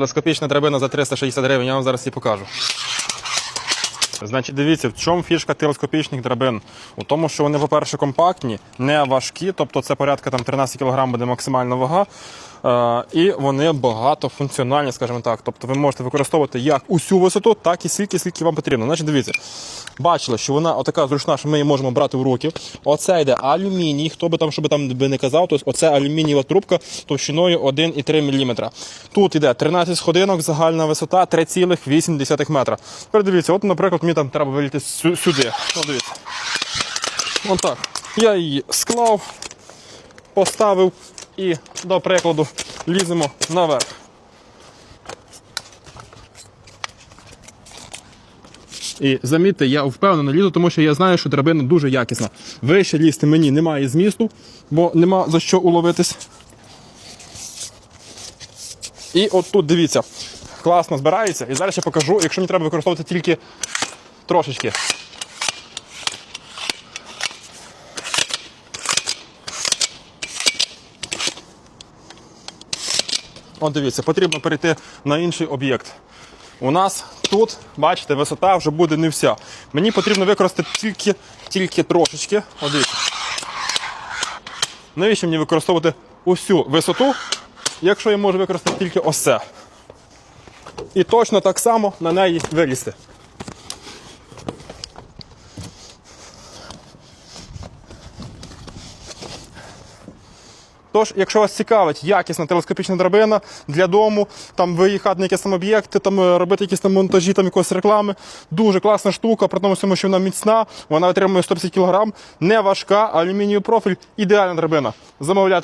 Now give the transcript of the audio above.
Телескопічна драбина за 360 гривень, я вам зараз її покажу. Значить, дивіться, в чому фішка телескопічних драбин? У тому, що вони, по-перше, компактні, не важкі, тобто це порядка там 13 кг буде максимальна вага. Е, і вони багатофункціональні, скажімо так. Тобто ви можете використовувати як усю висоту, так і скільки, скільки вам потрібно. Значить, дивіться, бачили, що вона отака зручна, що ми її можемо брати в руки. Оце йде алюміній, хто би там, що би там не казав, тобто оце алюмінієва трубка товщиною 1,3 мм. Тут йде 13 сходинок, загальна висота 3,8 метра. Тепер дивіться, от, наприклад, мені там треба виліти сюди. О, дивіться. От. Я її склав, поставив і, до прикладу, ліземо наверх. І замітьте, я впевнено лізу, тому що я знаю, що драбина дуже якісна. Вище лізти мені немає змісту, бо нема за що уловитись. І от тут дивіться, класно збирається. І зараз я покажу, якщо мені треба використовувати тільки трошечки. От дивіться, потрібно перейти на інший об'єкт. У нас тут, бачите, висота вже буде не вся. Мені потрібно використати тільки, тільки трошечки. От дивіться. Навіщо мені використовувати усю висоту, якщо я можу використати тільки ось це? І точно так само на неї вилізти. Тож, якщо вас цікавить якісна телескопічна драбина для дому, там виїхати на якісь там об'єкти, там е, робити якісь там монтажі, там якоїсь реклами, дуже класна штука, при тому всьому, що вона міцна, вона отримує 150 кг, не важка, алюмінієвий профіль, ідеальна драбина. Замовляти.